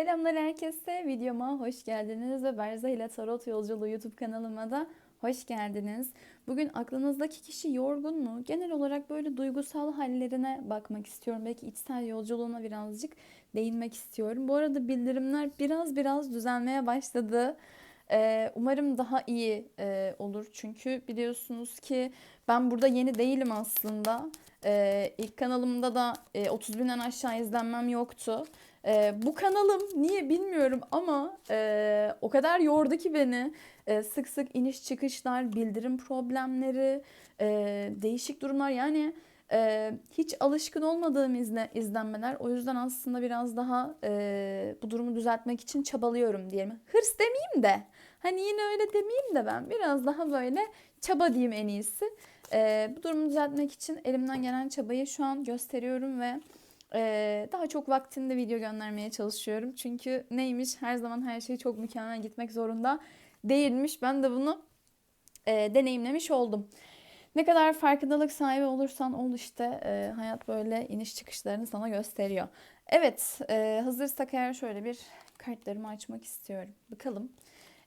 Selamlar herkese. Videoma hoş geldiniz ve Berza ile Tarot Yolculuğu YouTube kanalıma da hoş geldiniz. Bugün aklınızdaki kişi yorgun mu? Genel olarak böyle duygusal hallerine bakmak istiyorum. Belki içsel yolculuğuna birazcık değinmek istiyorum. Bu arada bildirimler biraz biraz düzelmeye başladı. Ee, umarım daha iyi e, olur. Çünkü biliyorsunuz ki ben burada yeni değilim aslında. Ee, ilk kanalımda da e, 30 binden aşağı izlenmem yoktu. Ee, bu kanalım niye bilmiyorum ama e, o kadar yordu ki beni. E, sık sık iniş çıkışlar, bildirim problemleri, e, değişik durumlar. Yani e, hiç alışkın olmadığım izle, izlenmeler. O yüzden aslında biraz daha e, bu durumu düzeltmek için çabalıyorum diyelim. Hırs demeyeyim de. Hani yine öyle demeyeyim de ben biraz daha böyle çaba diyeyim en iyisi. E, bu durumu düzeltmek için elimden gelen çabayı şu an gösteriyorum ve ee, daha çok vaktinde video göndermeye çalışıyorum. Çünkü neymiş her zaman her şey çok mükemmel gitmek zorunda değilmiş. Ben de bunu e, deneyimlemiş oldum. Ne kadar farkındalık sahibi olursan ol işte e, hayat böyle iniş çıkışlarını sana gösteriyor. Evet e, hazırsak eğer şöyle bir kartlarımı açmak istiyorum. Bakalım.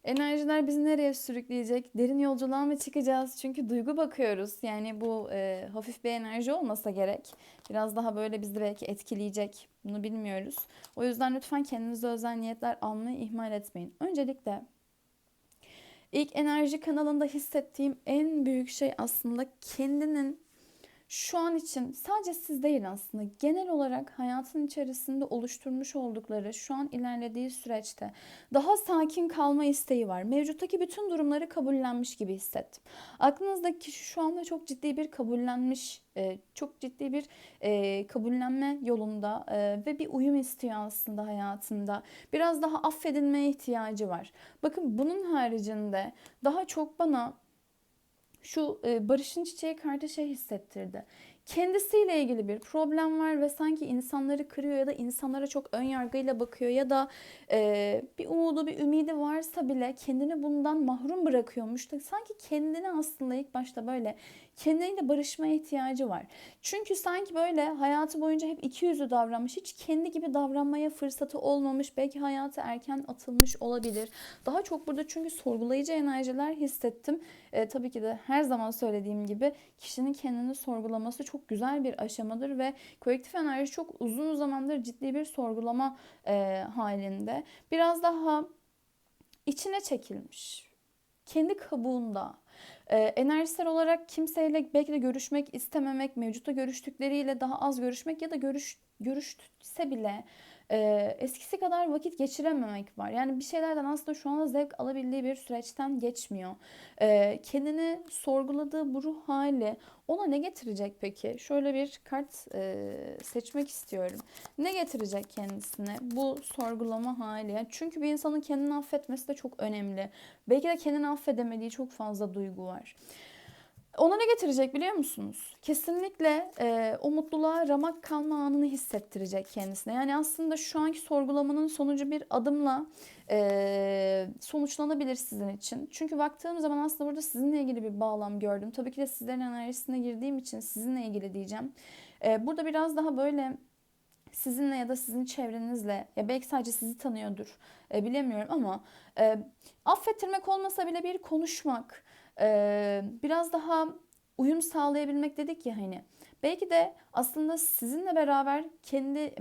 Enerjiler bizi nereye sürükleyecek? Derin yolculuğa mı çıkacağız? Çünkü duygu bakıyoruz. Yani bu e, hafif bir enerji olmasa gerek. Biraz daha böyle bizi belki etkileyecek. Bunu bilmiyoruz. O yüzden lütfen kendinize özel niyetler almayı ihmal etmeyin. Öncelikle ilk enerji kanalında hissettiğim en büyük şey aslında kendinin şu an için sadece siz değil aslında genel olarak hayatın içerisinde oluşturmuş oldukları şu an ilerlediği süreçte daha sakin kalma isteği var. Mevcuttaki bütün durumları kabullenmiş gibi hissettim. Aklınızdaki kişi şu anda çok ciddi bir kabullenmiş, e, çok ciddi bir e, kabullenme yolunda e, ve bir uyum istiyor aslında hayatında. Biraz daha affedilmeye ihtiyacı var. Bakın bunun haricinde daha çok bana şu e, Barış'ın çiçeği kartı şey hissettirdi. Kendisiyle ilgili bir problem var ve sanki insanları kırıyor ya da insanlara çok ön yargıyla bakıyor ya da e, bir umudu bir ümidi varsa bile kendini bundan mahrum bırakıyormuş sanki kendini aslında ilk başta böyle kendiyle barışmaya ihtiyacı var. Çünkü sanki böyle hayatı boyunca hep iki yüzlü davranmış. Hiç kendi gibi davranmaya fırsatı olmamış. Belki hayatı erken atılmış olabilir. Daha çok burada çünkü sorgulayıcı enerjiler hissettim. E, tabii ki de her zaman söylediğim gibi kişinin kendini sorgulaması çok güzel bir aşamadır ve kolektif enerji çok uzun zamandır ciddi bir sorgulama e, halinde. Biraz daha içine çekilmiş. Kendi kabuğunda e, enerjisel olarak kimseyle belki de görüşmek istememek, mevcutta görüştükleriyle daha az görüşmek ya da görüş görüşse bile e, eskisi kadar vakit geçirememek var. Yani bir şeylerden aslında şu anda zevk alabildiği bir süreçten geçmiyor. E, kendini sorguladığı bu ruh hali ona ne getirecek peki? Şöyle bir kart e, seçmek istiyorum. Ne getirecek kendisine bu sorgulama hali? Çünkü bir insanın kendini affetmesi de çok önemli. Belki de kendini affedemediği çok fazla duygu var. Ona ne getirecek biliyor musunuz? Kesinlikle e, o mutluluğa ramak kalma anını hissettirecek kendisine. Yani aslında şu anki sorgulamanın sonucu bir adımla e, sonuçlanabilir sizin için. Çünkü baktığım zaman aslında burada sizinle ilgili bir bağlam gördüm. Tabii ki de sizlerin enerjisine girdiğim için sizinle ilgili diyeceğim. E, burada biraz daha böyle sizinle ya da sizin çevrenizle ya belki sadece sizi tanıyordur e, bilemiyorum ama e, affettirmek olmasa bile bir konuşmak biraz daha uyum sağlayabilmek dedik ya hani belki de aslında sizinle beraber kendi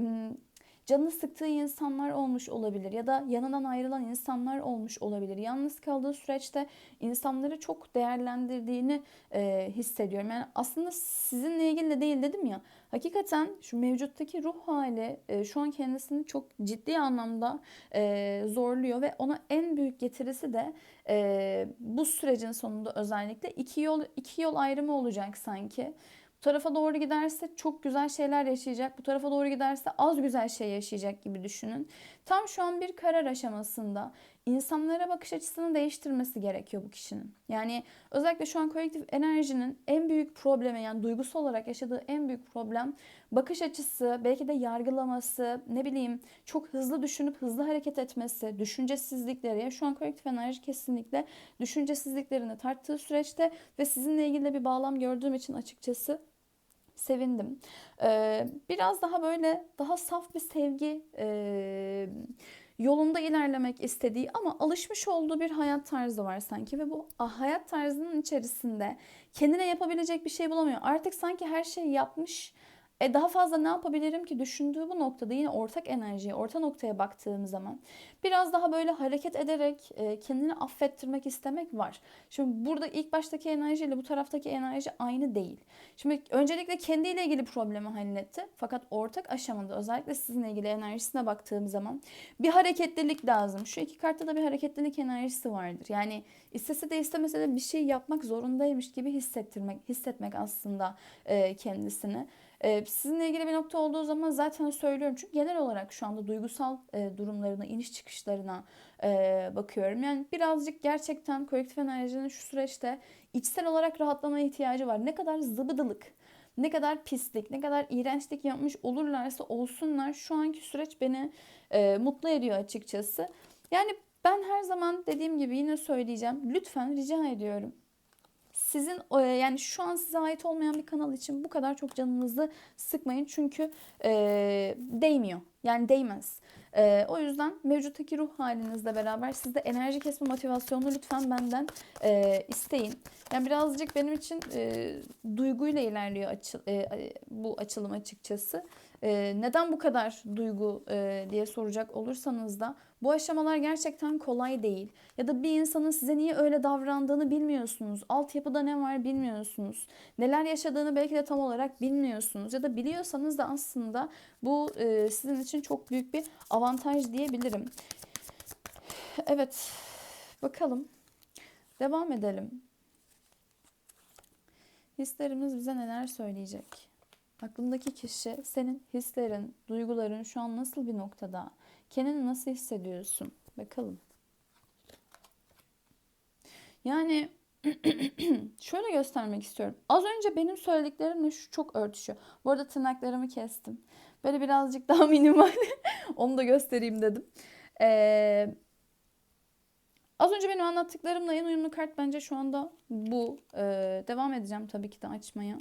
canını sıktığı insanlar olmuş olabilir ya da yanından ayrılan insanlar olmuş olabilir. Yalnız kaldığı süreçte insanları çok değerlendirdiğini e, hissediyorum. Yani aslında sizinle ilgili de değil dedim ya. Hakikaten şu mevcuttaki ruh hali e, şu an kendisini çok ciddi anlamda e, zorluyor ve ona en büyük getirisi de e, bu sürecin sonunda özellikle iki yol iki yol ayrımı olacak sanki. Bu tarafa doğru giderse çok güzel şeyler yaşayacak. Bu tarafa doğru giderse az güzel şey yaşayacak gibi düşünün. Tam şu an bir karar aşamasında insanlara bakış açısını değiştirmesi gerekiyor bu kişinin. Yani özellikle şu an kolektif enerjinin en büyük problemi yani duygusal olarak yaşadığı en büyük problem bakış açısı, belki de yargılaması, ne bileyim çok hızlı düşünüp hızlı hareket etmesi, düşüncesizlikleri. Şu an kolektif enerji kesinlikle düşüncesizliklerini tarttığı süreçte ve sizinle ilgili bir bağlam gördüğüm için açıkçası sevindim. Ee, biraz daha böyle daha saf bir sevgi e, yolunda ilerlemek istediği ama alışmış olduğu bir hayat tarzı var sanki ve bu hayat tarzının içerisinde kendine yapabilecek bir şey bulamıyor. Artık sanki her şeyi yapmış e daha fazla ne yapabilirim ki düşündüğü bu noktada yine ortak enerjiye, orta noktaya baktığım zaman biraz daha böyle hareket ederek e, kendini affettirmek istemek var. Şimdi burada ilk baştaki enerjiyle bu taraftaki enerji aynı değil. Şimdi öncelikle kendiyle ilgili problemi halletti. Fakat ortak aşamada özellikle sizinle ilgili enerjisine baktığım zaman bir hareketlilik lazım. Şu iki kartta da bir hareketlilik enerjisi vardır. Yani istese de istemese de bir şey yapmak zorundaymış gibi hissettirmek, hissetmek aslında e, kendisini. Ee, sizinle ilgili bir nokta olduğu zaman zaten söylüyorum. Çünkü genel olarak şu anda duygusal e, durumlarına, iniş çıkışlarına e, bakıyorum. Yani birazcık gerçekten kolektif enerjinin şu süreçte içsel olarak rahatlamaya ihtiyacı var. Ne kadar zıbıdılık, ne kadar pislik, ne kadar iğrençlik yapmış olurlarsa olsunlar şu anki süreç beni e, mutlu ediyor açıkçası. Yani ben her zaman dediğim gibi yine söyleyeceğim. Lütfen rica ediyorum sizin e, yani şu an size ait olmayan bir kanal için bu kadar çok canınızı sıkmayın. Çünkü e, değmiyor. Yani değmez. E, o yüzden mevcuttaki ruh halinizle beraber sizde enerji kesme motivasyonunu lütfen benden e, isteyin. Yani birazcık benim için e, duyguyla ilerliyor açı, e, bu açılım açıkçası. E, neden bu kadar duygu e, diye soracak olursanız da bu aşamalar gerçekten kolay değil. Ya da bir insanın size niye öyle davrandığını bilmiyorsunuz. Altyapıda ne var bilmiyorsunuz. Neler yaşadığını belki de tam olarak bilmiyorsunuz. Ya da biliyorsanız da aslında bu e, sizin için çok büyük bir avantaj diyebilirim. Evet. Bakalım. Devam edelim. Hislerimiz bize neler söyleyecek? Aklındaki kişi senin hislerin, duyguların şu an nasıl bir noktada? Kendini nasıl hissediyorsun? Bakalım. Yani şöyle göstermek istiyorum. Az önce benim söylediklerimle şu çok örtüşüyor. Bu arada tırnaklarımı kestim. Böyle birazcık daha minimal. Onu da göstereyim dedim. Ee, az önce benim anlattıklarımla en uyumlu kart bence şu anda bu. Ee, devam edeceğim tabii ki de açmaya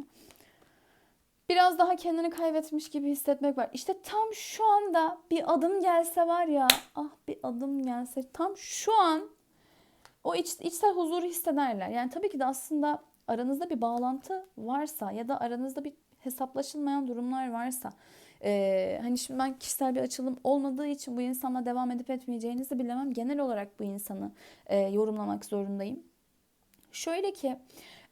biraz daha kendini kaybetmiş gibi hissetmek var. İşte tam şu anda bir adım gelse var ya, ah bir adım gelse tam şu an o iç, içsel huzuru hissederler. Yani tabii ki de aslında aranızda bir bağlantı varsa ya da aranızda bir hesaplaşılmayan durumlar varsa ee, hani şimdi ben kişisel bir açılım olmadığı için bu insanla devam edip etmeyeceğinizi bilemem. Genel olarak bu insanı e, yorumlamak zorundayım. Şöyle ki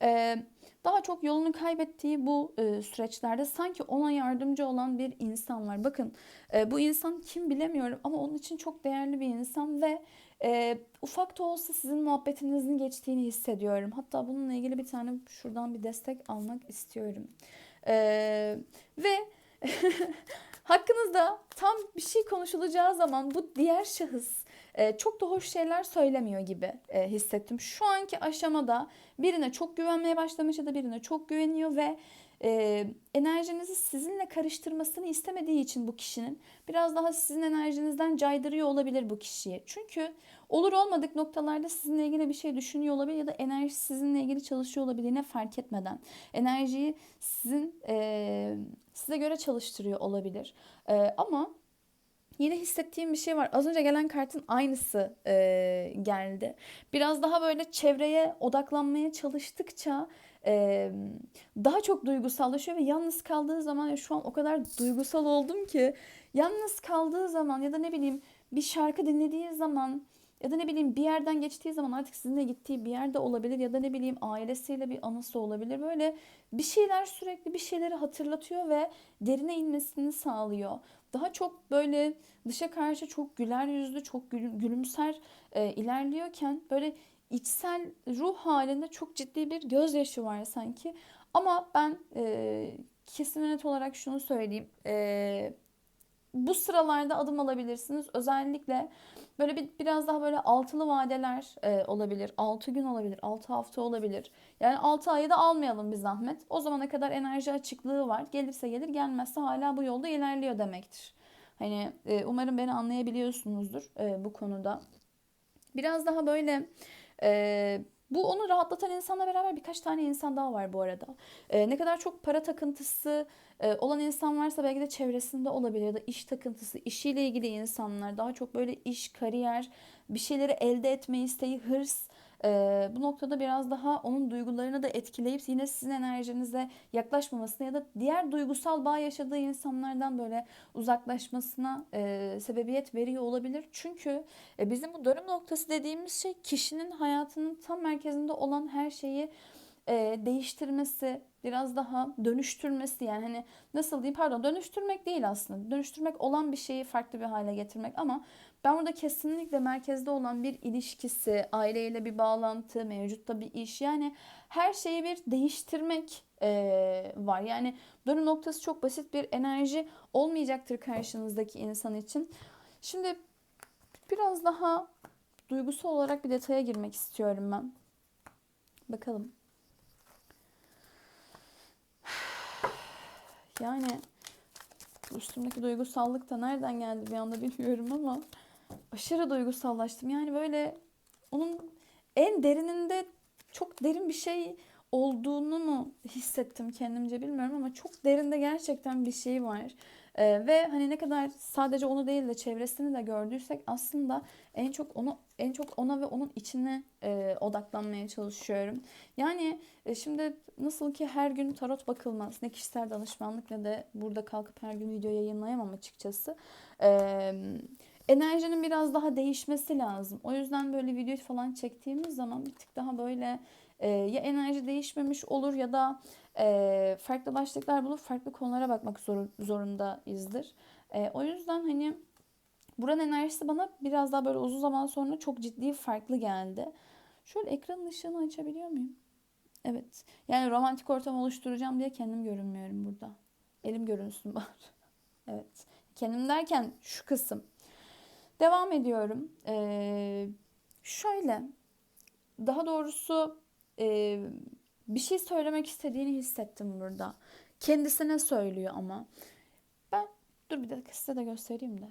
e, daha çok yolunu kaybettiği bu e, süreçlerde sanki ona yardımcı olan bir insan var. Bakın e, bu insan kim bilemiyorum ama onun için çok değerli bir insan ve e, ufak da olsa sizin muhabbetinizin geçtiğini hissediyorum. Hatta bununla ilgili bir tane şuradan bir destek almak istiyorum. E, ve hakkınızda tam bir şey konuşulacağı zaman bu diğer şahıs e, çok da hoş şeyler söylemiyor gibi e, hissettim. Şu anki aşamada birine çok güvenmeye başlamış ya da birine çok güveniyor ve e, enerjinizi sizinle karıştırmasını istemediği için bu kişinin biraz daha sizin enerjinizden caydırıyor olabilir bu kişiyi. Çünkü olur olmadık noktalarda sizinle ilgili bir şey düşünüyor olabilir ya da enerji sizinle ilgili çalışıyor olabilir ne fark etmeden. Enerjiyi sizin size göre çalıştırıyor olabilir. Ama yine hissettiğim bir şey var. Az önce gelen kartın aynısı e, geldi. Biraz daha böyle çevreye odaklanmaya çalıştıkça e, daha çok duygusallaşıyor ve yalnız kaldığı zaman ya şu an o kadar duygusal oldum ki yalnız kaldığı zaman ya da ne bileyim bir şarkı dinlediği zaman ya da ne bileyim bir yerden geçtiği zaman artık sizinle gittiği bir yerde olabilir ya da ne bileyim ailesiyle bir anısı olabilir. Böyle bir şeyler sürekli bir şeyleri hatırlatıyor ve derine inmesini sağlıyor. Daha çok böyle dışa karşı çok güler yüzlü, çok gülümser e, ilerliyorken böyle içsel ruh halinde çok ciddi bir gözyaşı var sanki. Ama ben e, kesin net olarak şunu söyleyeyim. E, bu sıralarda adım alabilirsiniz. Özellikle böyle bir biraz daha böyle altılı vadeler e, olabilir. 6 gün olabilir, 6 hafta olabilir. Yani 6 ayı da almayalım bir zahmet. O zamana kadar enerji açıklığı var. Gelirse gelir, gelmezse hala bu yolda ilerliyor demektir. Hani e, umarım beni anlayabiliyorsunuzdur e, bu konuda. Biraz daha böyle e, Bu onu rahatlatan insanla beraber birkaç tane insan daha var bu arada. Ee, ne kadar çok para takıntısı e, olan insan varsa belki de çevresinde olabilir ya da iş takıntısı, işiyle ilgili insanlar daha çok böyle iş, kariyer, bir şeyleri elde etme isteği, hırs e, bu noktada biraz daha onun duygularını da etkileyip yine sizin enerjinize yaklaşmamasına ya da diğer duygusal bağ yaşadığı insanlardan böyle uzaklaşmasına e, sebebiyet veriyor olabilir. Çünkü e, bizim bu dönüm noktası dediğimiz şey kişinin hayatının tam merkezinde olan her şeyi e, değiştirmesi, biraz daha dönüştürmesi yani hani nasıl diyeyim pardon dönüştürmek değil aslında. Dönüştürmek olan bir şeyi farklı bir hale getirmek ama ben burada kesinlikle merkezde olan bir ilişkisi, aileyle bir bağlantı, mevcutta bir iş yani her şeyi bir değiştirmek e, var. Yani dönüm noktası çok basit bir enerji olmayacaktır karşınızdaki insan için. Şimdi biraz daha duygusal olarak bir detaya girmek istiyorum ben. Bakalım. Yani üstümdeki duygusallık da nereden geldi bir anda bilmiyorum ama aşırı duygusallaştım. Yani böyle onun en derininde çok derin bir şey olduğunu mu hissettim kendimce bilmiyorum ama çok derinde gerçekten bir şey var. Ee, ve hani ne kadar sadece onu değil de çevresini de gördüysek aslında en çok onu en çok ona ve onun içine e, odaklanmaya çalışıyorum. Yani e, şimdi nasıl ki her gün tarot bakılmaz. Ne kişisel danışmanlık ne de burada kalkıp her gün video yayınlayamam açıkçası. Eee enerjinin biraz daha değişmesi lazım. O yüzden böyle video falan çektiğimiz zaman bir tık daha böyle e, ya enerji değişmemiş olur ya da e, farklı başlıklar bulup farklı konulara bakmak zor, zorundayızdır. E, o yüzden hani buranın enerjisi bana biraz daha böyle uzun zaman sonra çok ciddi farklı geldi. Şöyle ekranın ışığını açabiliyor muyum? Evet. Yani romantik ortam oluşturacağım diye kendim görünmüyorum burada. Elim görünsün bari. evet. Kendim derken şu kısım. Devam ediyorum. Ee, şöyle. Daha doğrusu e, bir şey söylemek istediğini hissettim burada. Kendisine söylüyor ama. Ben dur bir dakika size de göstereyim de.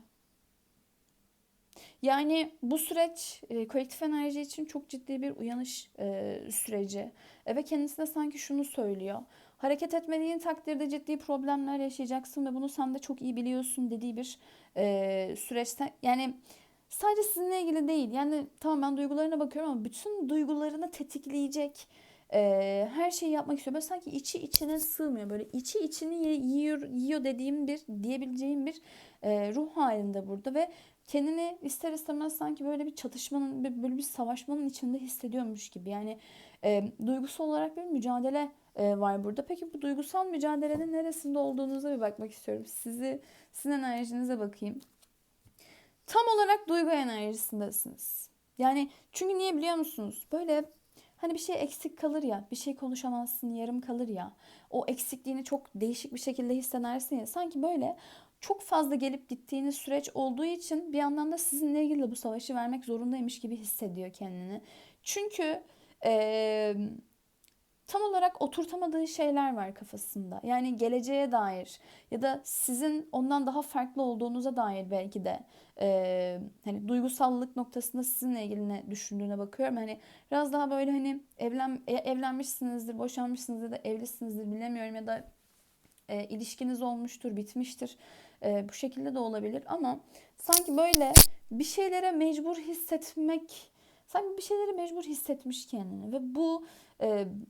Yani bu süreç e, kolektif enerji için çok ciddi bir uyanış e, süreci. E, ve kendisine sanki şunu söylüyor. Hareket etmediğin takdirde ciddi problemler yaşayacaksın ve bunu sen de çok iyi biliyorsun dediği bir e, süreçte. Yani sadece sizinle ilgili değil. Yani tamam ben duygularına bakıyorum ama bütün duygularını tetikleyecek e, her şeyi yapmak istiyor. Böyle sanki içi içine sığmıyor. Böyle içi içini yiyor, yiyor dediğim bir diyebileceğim bir e, ruh halinde burada ve kendini ister istemez sanki böyle bir çatışmanın, böyle bir savaşmanın içinde hissediyormuş gibi. Yani e, duygusal olarak bir mücadele e, var burada. Peki bu duygusal mücadelenin neresinde olduğunuza bir bakmak istiyorum. Sizi, sizin enerjinize bakayım. Tam olarak duygu enerjisindesiniz. Yani çünkü niye biliyor musunuz? Böyle Hani bir şey eksik kalır ya, bir şey konuşamazsın, yarım kalır ya. O eksikliğini çok değişik bir şekilde hissedersin ya. Sanki böyle çok fazla gelip gittiğiniz süreç olduğu için bir yandan da sizinle ilgili bu savaşı vermek zorundaymış gibi hissediyor kendini. Çünkü ee, tam olarak oturtamadığı şeyler var kafasında. Yani geleceğe dair ya da sizin ondan daha farklı olduğunuza dair belki de e, hani duygusallık noktasında sizinle ilgili ne düşündüğüne bakıyorum. Hani biraz daha böyle hani evlen e, evlenmişsinizdir, boşanmışsınızdır da evlisinizdir bilemiyorum ya da e, ilişkiniz olmuştur, bitmiştir. E, bu şekilde de olabilir ama sanki böyle bir şeylere mecbur hissetmek sanki bir şeyleri mecbur hissetmiş kendini ve bu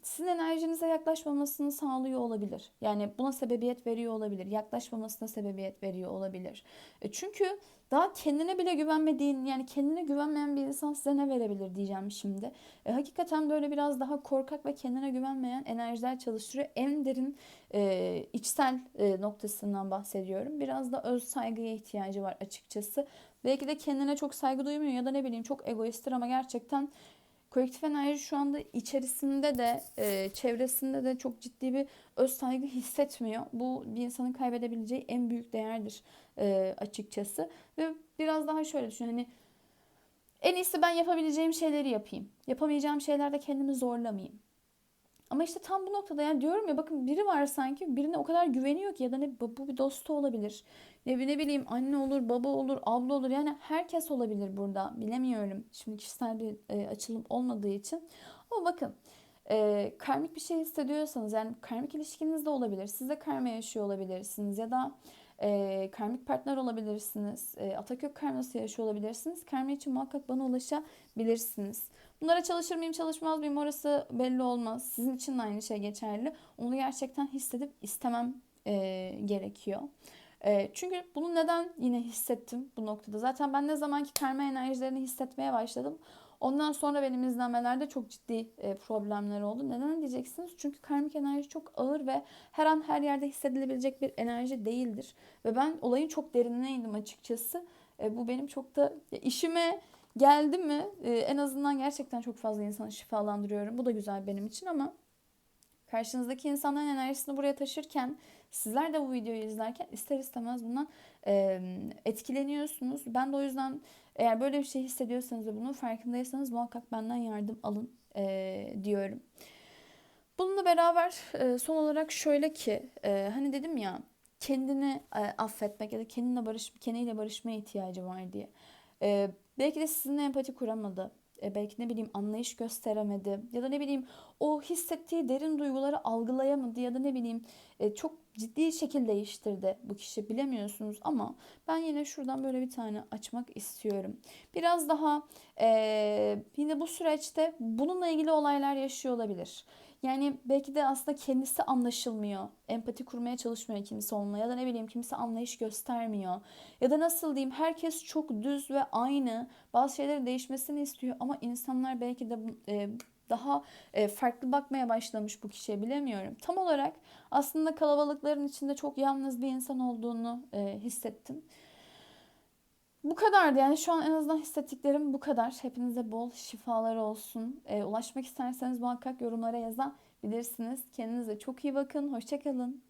sizin enerjinize yaklaşmamasını sağlıyor olabilir. Yani buna sebebiyet veriyor olabilir. Yaklaşmamasına sebebiyet veriyor olabilir. E, çünkü daha kendine bile güvenmediğin yani kendine güvenmeyen bir insan size ne verebilir diyeceğim şimdi. E, hakikaten böyle biraz daha korkak ve kendine güvenmeyen enerjiler çalıştırıyor. En derin e, içsel e, noktasından bahsediyorum. Biraz da öz saygıya ihtiyacı var açıkçası. Belki de kendine çok saygı duymuyor ya da ne bileyim çok egoisttir ama gerçekten kolektif enerji şu anda içerisinde de e, çevresinde de çok ciddi bir öz saygı hissetmiyor. Bu bir insanın kaybedebileceği en büyük değerdir e, açıkçası. Ve biraz daha şöyle düşün hani en iyisi ben yapabileceğim şeyleri yapayım. Yapamayacağım şeylerde kendimi zorlamayayım. Ama işte tam bu noktada yani diyorum ya bakın biri var sanki birine o kadar güveniyor ki ya da ne bu bir dostu olabilir. Ne, ne bileyim anne olur, baba olur, abla olur. Yani herkes olabilir burada. Bilemiyorum. Şimdi kişisel bir e, açılım olmadığı için. Ama bakın e, karmik bir şey hissediyorsanız yani karmik ilişkiniz de olabilir. Siz de karma yaşıyor olabilirsiniz ya da e, karmik partner olabilirsiniz. E, Atakök karması yaşıyor olabilirsiniz. Karma için muhakkak bana ulaşabilirsiniz. Bunlara çalışır mıyım çalışmaz mıyım orası belli olmaz. Sizin için de aynı şey geçerli. Onu gerçekten hissedip istemem e, gerekiyor. E, çünkü bunu neden yine hissettim bu noktada? Zaten ben ne zamanki karma enerjilerini hissetmeye başladım. Ondan sonra benim izlenmelerde çok ciddi e, problemler oldu. Neden diyeceksiniz? Çünkü karmik enerji çok ağır ve her an her yerde hissedilebilecek bir enerji değildir. Ve ben olayın çok derinine indim açıkçası. E, bu benim çok da işime geldi mi e, en azından gerçekten çok fazla insanı şifalandırıyorum. Bu da güzel benim için ama karşınızdaki insanların enerjisini buraya taşırken sizler de bu videoyu izlerken ister istemez bundan etkileniyorsunuz. Ben de o yüzden eğer böyle bir şey hissediyorsanız ve bunun farkındaysanız muhakkak benden yardım alın diyorum. Bununla beraber son olarak şöyle ki hani dedim ya kendini affetmek ya da kendine barış kendiyle barışmaya ihtiyacı var diye. Belki de sizinle empati kuramadı. E, belki ne bileyim anlayış gösteremedi ya da ne bileyim o hissettiği derin duyguları algılayamadı ya da ne bileyim e, çok ciddi şekil değiştirdi bu kişi bilemiyorsunuz ama ben yine şuradan böyle bir tane açmak istiyorum. Biraz daha e, yine bu süreçte bununla ilgili olaylar yaşıyor olabilir. Yani belki de aslında kendisi anlaşılmıyor. Empati kurmaya çalışmıyor kimse onunla ya da ne bileyim kimse anlayış göstermiyor. Ya da nasıl diyeyim herkes çok düz ve aynı. Bazı şeylerin değişmesini istiyor ama insanlar belki de e, daha e, farklı bakmaya başlamış bu kişiye bilemiyorum. Tam olarak aslında kalabalıkların içinde çok yalnız bir insan olduğunu e, hissettim. Bu kadardı yani şu an en azından hissettiklerim bu kadar. Hepinize bol şifalar olsun. E, ulaşmak isterseniz muhakkak yorumlara yazabilirsiniz. Kendinize çok iyi bakın. Hoşçakalın.